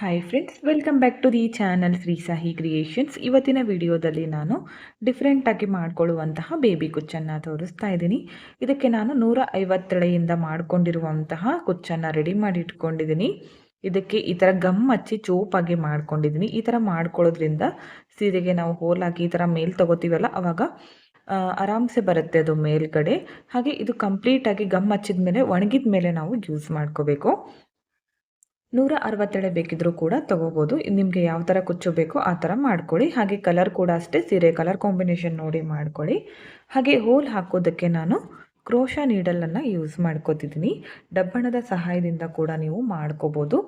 Hi friends welcome back to the channel Shri Sahi creations ಇವತ್ತಿನ ವಿಡಿಯೋದಲ್ಲಿ ನಾನು ಡಿಫ್ರೆಂಟಾಗಿ ಮಾಡಿಕೊಳ್ಳುವಂತಹ ಬೇಬಿ ಕುಚ್ಚನ್ನು ತೋರಿಸ್ತಾ ಇದ್ದೀನಿ. ಇದಕ್ಕೆ ನಾನು ನೂರ ಐವತ್ತೆಳೆಯಿಂದ ಮಾಡಿಕೊಂಡಿರುವಂತಹ ಕುಚ್ಚನ್ನು ರೆಡಿ ಮಾಡಿ ಇಟ್ಕೊಂಡಿದ್ದೀನಿ ಇದಕ್ಕೆ ಈ ಥರ ಗಮ್ ಹಚ್ಚಿ ಚೋಪಾಗಿ ಮಾಡ್ಕೊಂಡಿದ್ದೀನಿ. ಈ ಥರ ಮಾಡ್ಕೊಳ್ಳೋದ್ರಿಂದ ಸೀರೆಗೆ ನಾವು ಹೋಲ್ ಹಾಕಿ ಈ ಥರ ಮೇಲ್ ತೊಗೋತೀವಲ್ಲ ಆವಾಗ ಆರಾಮ್ಸೆ ಬರುತ್ತೆ ಅದು ಮೇಲ್ಗಡೆ. ಹಾಗೆ ಇದು ಕಂಪ್ಲೀಟಾಗಿ ಗಮ್ ಹಚ್ಚಿದ ಮೇಲೆ ಒಣಗಿದ ಮೇಲೆ ನಾವು ಯೂಸ್ ಮಾಡ್ಕೋಬೇಕು. ನೂರ ಅರವತ್ತೆಳೆ ಬೇಕಿದ್ರೂ ಕೂಡ ತಗೋಬೋದು. ನಿಮಗೆ ಯಾವ ಥರ ಕುಚ್ಚು ಬೇಕೋ ಆ ಥರ ಮಾಡ್ಕೊಳ್ಳಿ. ಹಾಗೆ ಕಲರ್ ಕೂಡ ಅಷ್ಟೇ, ಸೀರೆ ಕಲರ್ ಕಾಂಬಿನೇಷನ್ ನೋಡಿ ಮಾಡ್ಕೊಳ್ಳಿ. ಹಾಗೆ ಹೋಲ್ ಹಾಕೋದಕ್ಕೆ ನಾನು ಕ್ರೋಶ ನೀಡಲನ್ನು ಯೂಸ್ ಮಾಡ್ಕೋತಿದ್ದೀನಿ ಡಬ್ಬಣದ ಸಹಾಯದಿಂದ ಕೂಡ ನೀವು ಮಾಡ್ಕೋಬೋದು.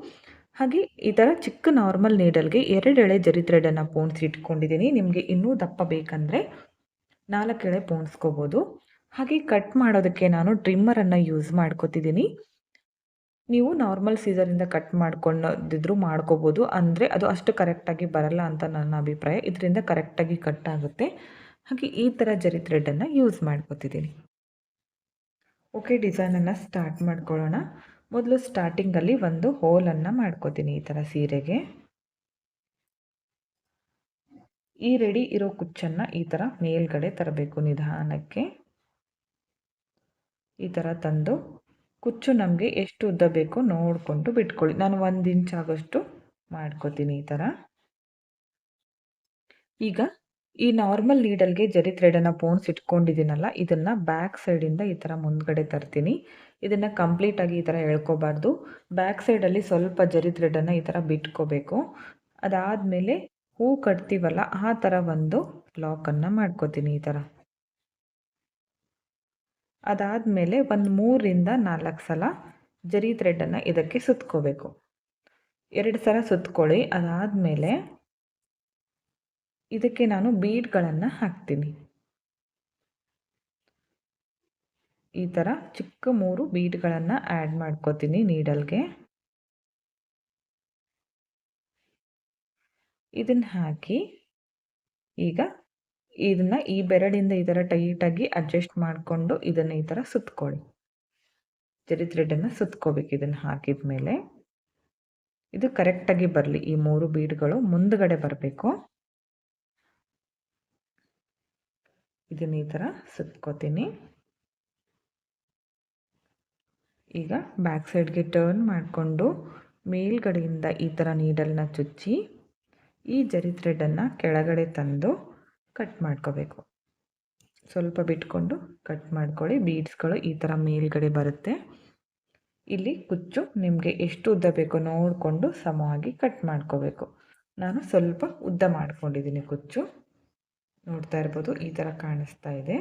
ಹಾಗೆ ಈ ಥರ ಚಿಕ್ಕ ನಾರ್ಮಲ್ ನೀಡಲ್ಗೆ ಎರಡು ಎಳೆ ಜರಿ ಥ್ರೆಡನ್ನು ಪೋಣಿಸಿ ಇಟ್ಕೊಂಡಿದ್ದೀನಿ ನಿಮಗೆ ಇನ್ನೂ ದಪ್ಪ ಬೇಕಂದರೆ ನಾಲ್ಕು ಎಳೆ ಪೋಣಿಸ್ಕೋಬೋದು. ಹಾಗೆ ಕಟ್ ಮಾಡೋದಕ್ಕೆ ನಾನು ಟ್ರಿಮ್ಮರನ್ನು ಯೂಸ್ ಮಾಡ್ಕೋತಿದ್ದೀನಿ ನೀವು ನಾರ್ಮಲ್ ಸೀಸರಿಂದ ಕಟ್ ಮಾಡ್ಕೊಂಡಿದ್ರು ಮಾಡ್ಕೋಬೋದು. ಅಂದರೆ ಅದು ಅಷ್ಟು ಕರೆಕ್ಟಾಗಿ ಬರಲ್ಲ ಅಂತ ನನ್ನ ಅಭಿಪ್ರಾಯ. ಇದರಿಂದ ಕರೆಕ್ಟಾಗಿ ಕಟ್ ಆಗುತ್ತೆ. ಹಾಗೆ ಈ ಥರ ಜರಿ ಥ್ರೆಡನ್ನು ಯೂಸ್ ಮಾಡ್ಕೋತಿದ್ದೀನಿ. ಓಕೆ ಡಿಸೈನನ್ನು ಸ್ಟಾರ್ಟ್ ಮಾಡ್ಕೊಳ್ಳೋಣ. ಮೊದಲು ಸ್ಟಾರ್ಟಿಂಗಲ್ಲಿ ಒಂದು ಹೋಲನ್ನು ಮಾಡ್ಕೋತೀನಿ ಈ ಥರ ಸೀರೆಗೆ. ಈ ರೆಡಿ ಇರೋ ಕುಚ್ಚನ್ನು ಈ ಥರ ಮೇಲ್ಗಡೆ ತರಬೇಕು ನಿಧಾನಕ್ಕೆ. ಈ ಥರ ತಂದು ಕುಚ್ಚು ನಮಗೆ ಎಷ್ಟು ಉದ್ದ ಬೇಕೋ ನೋಡಿಕೊಂಡು ಬಿಟ್ಕೊಳ್ಳಿ. ನಾನು ಒಂದು ಇಂಚ್ ಆಗೋಷ್ಟು ಮಾಡ್ಕೋತೀನಿ ಈ ಥರ ಈಗ ಈ ನಾರ್ಮಲ್ ನೀಡಲ್ಗೆ ಜರಿ ಥ್ರೆಡನ್ನು ಪೋಣ್ಸ್ ಇಟ್ಕೊಂಡಿದ್ದೀನಲ್ಲ, ಇದನ್ನು ಬ್ಯಾಕ್ ಸೈಡಿಂದ ಈ ಥರ ಮುಂದ್ಗಡೆ ತರ್ತೀನಿ. ಇದನ್ನು ಕಂಪ್ಲೀಟಾಗಿ ಈ ಥರ ಹೇಳ್ಕೋಬಾರ್ದು ಬ್ಯಾಕ್ ಸೈಡಲ್ಲಿ ಸ್ವಲ್ಪ ಜರಿ ಥ್ರೆಡನ್ನು ಈ ಥರ ಬಿಟ್ಕೋಬೇಕು. ಅದಾದಮೇಲೆ ಹೂ ಕಟ್ತೀವಲ್ಲ, ಆ ಥರ ಒಂದು ಲಾಕನ್ನು ಮಾಡ್ಕೋತೀನಿ ಈ ಥರ ಅದಾದಮೇಲೆ ಒಂದು ಮೂರರಿಂದ ನಾಲ್ಕು ಸಲ ಜರಿ ಥ್ರೆಡನ್ನು ಇದಕ್ಕೆ ಸುತ್ಕೋಬೇಕು. ಎರಡು ಸಲ ಸುತ್ಕೊಳ್ಳಿ, ಅದಾದಮೇಲೆ ಇದಕ್ಕೆ ನಾನು ಬೀಡ್ಗಳನ್ನು ಹಾಕ್ತೀನಿ. ಈ ಥರ ಚಿಕ್ಕ ಮೂರು ಬೀಡ್ಗಳನ್ನು ಆ್ಯಡ್ ಮಾಡ್ಕೋತೀನಿ ನೀಡಲ್ಗೆ ಇದನ್ನು ಹಾಕಿ ಈಗ ಇದನ್ನು ಈ ಬೆರಳಿಂದ ಈ ಥರ ಟೈಟಾಗಿ ಅಡ್ಜಸ್ಟ್ ಮಾಡಿಕೊಂಡು ಇದನ್ನು ಈ ಥರ ಸುತ್ಕೊಳ್ಳಿ. ಜರಿ ಥ್ರೆಡನ್ನು ಸುತ್ಕೋಬೇಕು ಇದನ್ನು ಹಾಕಿದ ಮೇಲೆ ಇದು ಕರೆಕ್ಟಾಗಿ ಬರಲಿ. ಈ ಮೂರು ಬೀಡ್ಗಳು ಮುಂದ್ಗಡೆ ಬರಬೇಕು. ಇದನ್ನ ಈ ಥರ ಸುತ್ಕೋತೀನಿ. ಈಗ ಬ್ಯಾಕ್ ಸೈಡ್ಗೆ ಟರ್ನ್ ಮಾಡಿಕೊಂಡು ಮೇಲ್ಗಡೆಯಿಂದ ಈ ಥರ ನೀಡಲ್ನ ಚುಚ್ಚಿ ಈ ಜರಿ ಥ್ರೆಡನ್ನು ಕೆಳಗಡೆ ತಂದು ಕಟ್ ಮಾಡ್ಕೋಬೇಕು. ಸ್ವಲ್ಪ ಬಿಟ್ಕೊಂಡು ಕಟ್ ಮಾಡ್ಕೊಳ್ಳಿ. ಬೀಡ್ಸ್ಗಳು ಈ ಥರ ಮೇಲ್ಗಡೆ ಬರುತ್ತೆ. ಇಲ್ಲಿ ಕುಚ್ಚು ನಿಮಗೆ ಎಷ್ಟು ಉದ್ದ ಬೇಕೋ ನೋಡಿಕೊಂಡು ಸಮವಾಗಿ ಕಟ್ ಮಾಡ್ಕೋಬೇಕು. ನಾನು ಸ್ವಲ್ಪ ಉದ್ದ ಮಾಡ್ಕೊಂಡಿದ್ದೀನಿ ಕುಚ್ಚು. ನೋಡ್ತಾ ಇರ್ಬೋದು, ಈ ಥರ ಕಾಣಿಸ್ತಾ ಇದೆ.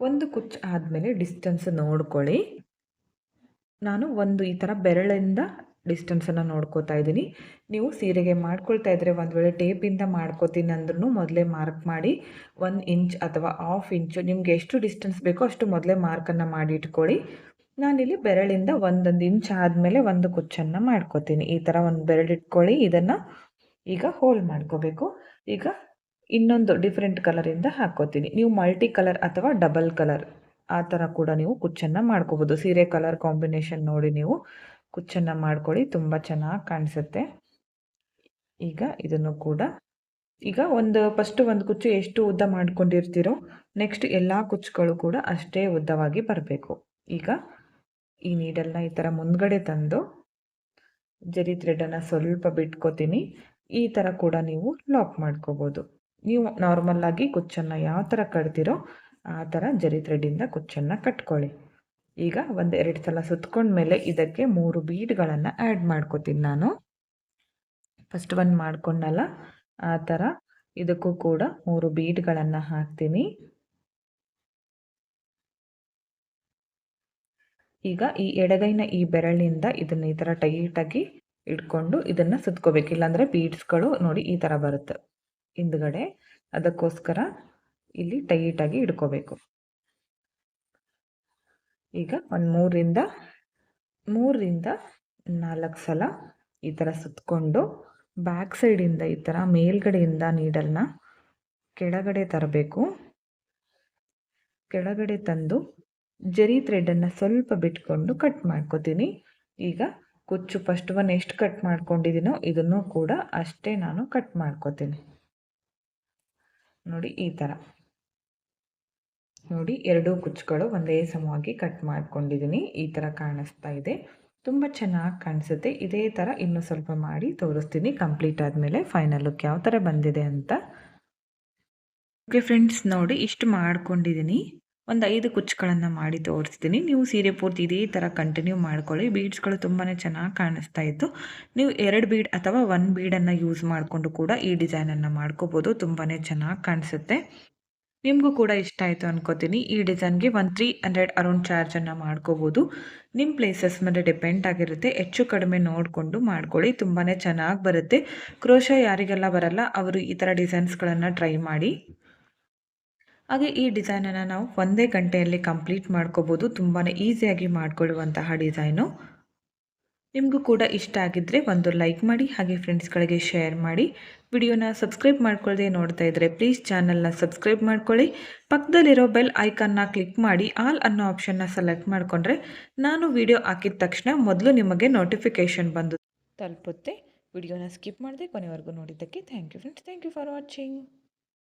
ಒಂದು ಕುಚ್ಚು ಆದಮೇಲೆ ಡಿಸ್ಟೆನ್ಸ್ ನೋಡ್ಕೊಳ್ಳಿ. ನಾನು ಒಂದು ಈ ಥರ ಬೆರಳಿಂದ ಡಿಸ್ಟೆನ್ಸನ್ನು ನೋಡ್ಕೋತಾ ಇದ್ದೀನಿ ನೀವು ಸೀರೆಗೆ ಮಾಡ್ಕೊಳ್ತಾ ಇದ್ದರೆ ಒಂದು ವೇಳೆ ಟೇಪಿಂದ ಮಾಡ್ಕೋತೀನಿ ಅಂದ್ರೂ ಮೊದಲೇ ಮಾರ್ಕ್ ಮಾಡಿ ಒಂದು ಇಂಚ್ ಅಥವಾ ಹಾಫ್ ಇಂಚು ನಿಮ್ಗೆ ಎಷ್ಟು ಡಿಸ್ಟೆನ್ಸ್ ಬೇಕೋ ಅಷ್ಟು ಮೊದಲೇ ಮಾರ್ಕನ್ನು ಮಾಡಿ ಇಟ್ಕೊಳ್ಳಿ. ನಾನಿಲ್ಲಿ ಬೆರಳಿಂದ ಒಂದೊಂದು ಇಂಚ್ ಆದಮೇಲೆ ಒಂದು ಕುಚ್ಚನ್ನು ಮಾಡ್ಕೋತೀನಿ. ಈ ಥರ ಒಂದು ಬೆರಳಿಟ್ಕೊಳ್ಳಿ ಇದನ್ನು ಈಗ ಹೋಲ್ ಮಾಡ್ಕೋಬೇಕು. ಈಗ ಇನ್ನೊಂದು ಡಿಫ್ರೆಂಟ್ ಕಲರಿಂದ ಹಾಕ್ಕೋತೀನಿ ನೀವು ಮಲ್ಟಿ ಕಲರ್ ಅಥವಾ ಡಬಲ್ ಕಲರ್ ಆ ಥರ ಕೂಡ ನೀವು ಕುಚ್ಚನ್ನು ಮಾಡ್ಕೋಬೋದು. ಸೀರೆ ಕಲರ್ ಕಾಂಬಿನೇಷನ್ ನೋಡಿ ನೀವು. ಕುಚ್ಚನ್ನು ಮಾಡ್ಕೊಳ್ಳಿ, ತುಂಬ ಚೆನ್ನಾಗಿ ಕಾಣಿಸುತ್ತೆ. ಈಗ ಇದನ್ನು ಕೂಡ, ಈಗ ಒಂದು ಫಸ್ಟ್ ಒಂದು ಕುಚ್ಚು ಎಷ್ಟು ಉದ್ದ ಮಾಡ್ಕೊಂಡಿರ್ತೀರೋ ನೆಕ್ಸ್ಟ್ ಎಲ್ಲ ಕುಚ್ಚುಗಳು ಕೂಡ ಅಷ್ಟೇ ಉದ್ದವಾಗಿ ಬರಬೇಕು. ಈಗ ಈ ನೀಡಲ್ನ ಈ ಥರ ಮುಂದ್ಗಡೆ ತಂದು, ಜರಿ ಥ್ರೆಡನ್ನು ಸ್ವಲ್ಪ ಬಿಟ್ಕೋತೀನಿ. ಈ ಥರ ಕೂಡ ನೀವು ಲಾಕ್ ಮಾಡ್ಕೋಬೋದು. ನೀವು ನಾರ್ಮಲ್ಲಾಗಿ ಕುಚ್ಚನ್ನು ಯಾವ ಥರ ಕಟ್ತೀರೋ, ಆ ಥರ ಜರಿ ಥ್ರೆಡ್ಡಿಂದ ಕುಚ್ಚನ್ನು ಕಟ್ಕೊಳ್ಳಿ. ಈಗ ಒಂದು ಎರಡು ಸಲ ಸುತ್ಕೊಂಡ್ಮೇಲೆ ಇದಕ್ಕೆ ಮೂರು ಬೀಡ್ಗಳನ್ನು ಆ್ಯಡ್ ಮಾಡ್ಕೋತೀನಿ ನಾನು. ಫಸ್ಟ್ ಒಂದು ಮಾಡ್ಕೊಂಡಲ್ಲ, ಆ ಥರ ಇದಕ್ಕೂ ಕೂಡ ಮೂರು ಬೀಡ್ಗಳನ್ನು ಹಾಕ್ತೀನಿ. ಈಗ ಈ ಎಡಗೈನ ಈ ಬೆರಳಿನಿಂದ ಇದನ್ನು ಈ ಥರ ಟೈಟಾಗಿ ಇಟ್ಕೊಂಡು ಇದನ್ನು ಸುತ್ಕೋಬೇಕು. ಇಲ್ಲಾಂದರೆ ಬೀಡ್ಸ್ಗಳು ನೋಡಿ ಈ ಥರ ಬರುತ್ತೆ. ಹಿಂದ್ಗಡೆ ಅದಕ್ಕೋಸ್ಕರ ಇಲ್ಲಿ ಟೈಟಾಗಿ ಇಡ್ಕೋಬೇಕು ಈಗ ಒಂದು ಮೂರರಿಂದ ಮೂರರಿಂದ ನಾಲ್ಕು ಸಲ ಈ ಥರ ಸುತ್ತಕೊಂಡು ಬ್ಯಾಕ್ ಸೈಡಿಂದ ಈ ಥರ ಮೇಲ್ಗಡೆಯಿಂದ ನೀಡಲ್ನ ಕೆಳಗಡೆ ತರಬೇಕು. ಕೆಳಗಡೆ ತಂದು ಜರಿ ಥ್ರೆಡನ್ನು ಸ್ವಲ್ಪ ಬಿಟ್ಕೊಂಡು ಕಟ್ ಮಾಡ್ಕೋತೀನಿ. ಈಗ ಕುಚ್ಚು ಫಸ್ಟ್ ಒನ್ ಎಷ್ಟು ಕಟ್ ಮಾಡ್ಕೊಂಡಿದ್ದೀನೋ ಇದನ್ನು ಕೂಡ ಅಷ್ಟೇ ನಾನು ಕಟ್ ಮಾಡ್ಕೋತೀನಿ. ನೋಡಿ ಈ ಥರ ನೋಡಿ, ಎರಡೂ ಕುಚ್ಚುಗಳು ಒಂದೇ ಸಮವಾಗಿ ಕಟ್ ಮಾಡ್ಕೊಂಡಿದ್ದೀನಿ ಈ ಥರ ಕಾಣಿಸ್ತಾ ಇದೆ. ತುಂಬ ಚೆನ್ನಾಗಿ ಕಾಣಿಸುತ್ತೆ. ಇದೇ ಥರ ಇನ್ನೂ ಸ್ವಲ್ಪ ಮಾಡಿ ತೋರಿಸ್ತೀನಿ. ಕಂಪ್ಲೀಟ್ ಆದಮೇಲೆ ಫೈನಲ್ ಲುಕ್ ಯಾವ ಥರ ಬಂದಿದೆ ಅಂತ. ಓಕೆ ಫ್ರೆಂಡ್ಸ್ ನೋಡಿ, ಇಷ್ಟು ಮಾಡ್ಕೊಂಡಿದ್ದೀನಿ ಒಂದು ಐದು ಕುಚ್ಚುಗಳನ್ನು ಮಾಡಿ ತೋರಿಸ್ತೀನಿ. ನೀವು ಸೀರೆ ಪೂರ್ತಿ ಇದೇ ಥರ ಕಂಟಿನ್ಯೂ ಮಾಡ್ಕೊಳ್ಳಿ. ಬೀಡ್ಸ್ಗಳು ತುಂಬಾ ಚೆನ್ನಾಗಿ ಕಾಣಿಸ್ತಾ ಇತ್ತು. ನೀವು ಎರಡು ಬೀಡ್ ಅಥವಾ ಒನ್ ಬೀಡನ್ನು ಯೂಸ್ ಮಾಡಿಕೊಂಡು ಕೂಡ ಈ ಡಿಸೈನನ್ನು ಮಾಡ್ಕೋಬೋದು. ತುಂಬಾ ಚೆನ್ನಾಗಿ ಕಾಣಿಸುತ್ತೆ. ನಿಮಗೂ ಕೂಡ ಇಷ್ಟ ಆಯಿತು ಅನ್ಕೋತೀನಿ. ಈ ಡಿಸೈನ್ಗೆ ಒನ್ ತ್ರೀ ಹಂಡ್ರೆಡ್ ಅರೌಂಡ್ ಚಾರ್ಜನ್ನು ಮಾಡ್ಕೋಬೋದು. ನಿಮ್ಮ ಪ್ಲೇಸಸ್ ಮೇಲೆ ಡಿಪೆಂಡ್ ಆಗಿರುತ್ತೆ. ಹೆಚ್ಚು ಕಡಿಮೆ ನೋಡಿಕೊಂಡು ಮಾಡ್ಕೊಳ್ಳಿ. ತುಂಬಾ ಚೆನ್ನಾಗಿ ಬರುತ್ತೆ. ಕ್ರೋಶ ಯಾರಿಗೆಲ್ಲ ಬರಲ್ಲ, ಅವರು ಈ ಥರ ಡಿಸೈನ್ಸ್ಗಳನ್ನು ಟ್ರೈ ಮಾಡಿ. ಹಾಗೆ ಈ ಡಿಸೈನನ್ನು ನಾವು ಒಂದೇ ಗಂಟೆಯಲ್ಲಿ ಕಂಪ್ಲೀಟ್ ಮಾಡ್ಕೋಬೋದು. ತುಂಬಾ ಈಸಿಯಾಗಿ ಮಾಡಿಕೊಳ್ಳುವಂತಹ ಡಿಸೈನು ನಿಮಗೂ ಕೂಡ ಇಷ್ಟ ಆಗಿದ್ದರೆ ಒಂದು ಲೈಕ್ ಮಾಡಿ ಹಾಗೆ ಫ್ರೆಂಡ್ಸ್ಗಳಿಗೆ ಶೇರ್ ಮಾಡಿ. ವಿಡಿಯೋನ ಸಬ್ಸ್ಕ್ರೈಬ್ ಮಾಡ್ಕೊಳ್ಳದೆ ನೋಡ್ತಾ ಇದ್ದರೆ ಪ್ಲೀಸ್ ಚಾನಲ್ನ ಸಬ್ಸ್ಕ್ರೈಬ್ ಮಾಡ್ಕೊಳ್ಳಿ. ಪಕ್ಕದಲ್ಲಿರೋ ಬೆಲ್ ಐಕನ್ನ ಕ್ಲಿಕ್ ಮಾಡಿ ಆಲ್ ಅನ್ನೋ ಆಪ್ಷನ್ನ ಸೆಲೆಕ್ಟ್ ಮಾಡಿಕೊಂಡ್ರೆ ನಾನು ವಿಡಿಯೋ ಹಾಕಿದ ತಕ್ಷಣ ಮೊದಲು ನಿಮಗೆ ನೋಟಿಫಿಕೇಷನ್ ಬಂದು ತಲುಪುತ್ತೆ. ವಿಡಿಯೋನ ಸ್ಕಿಪ್ ಮಾಡದೆ ಕೊನೆವರೆಗೂ ನೋಡಿದ್ದಕ್ಕೆ thank you friends. Thank you for watching.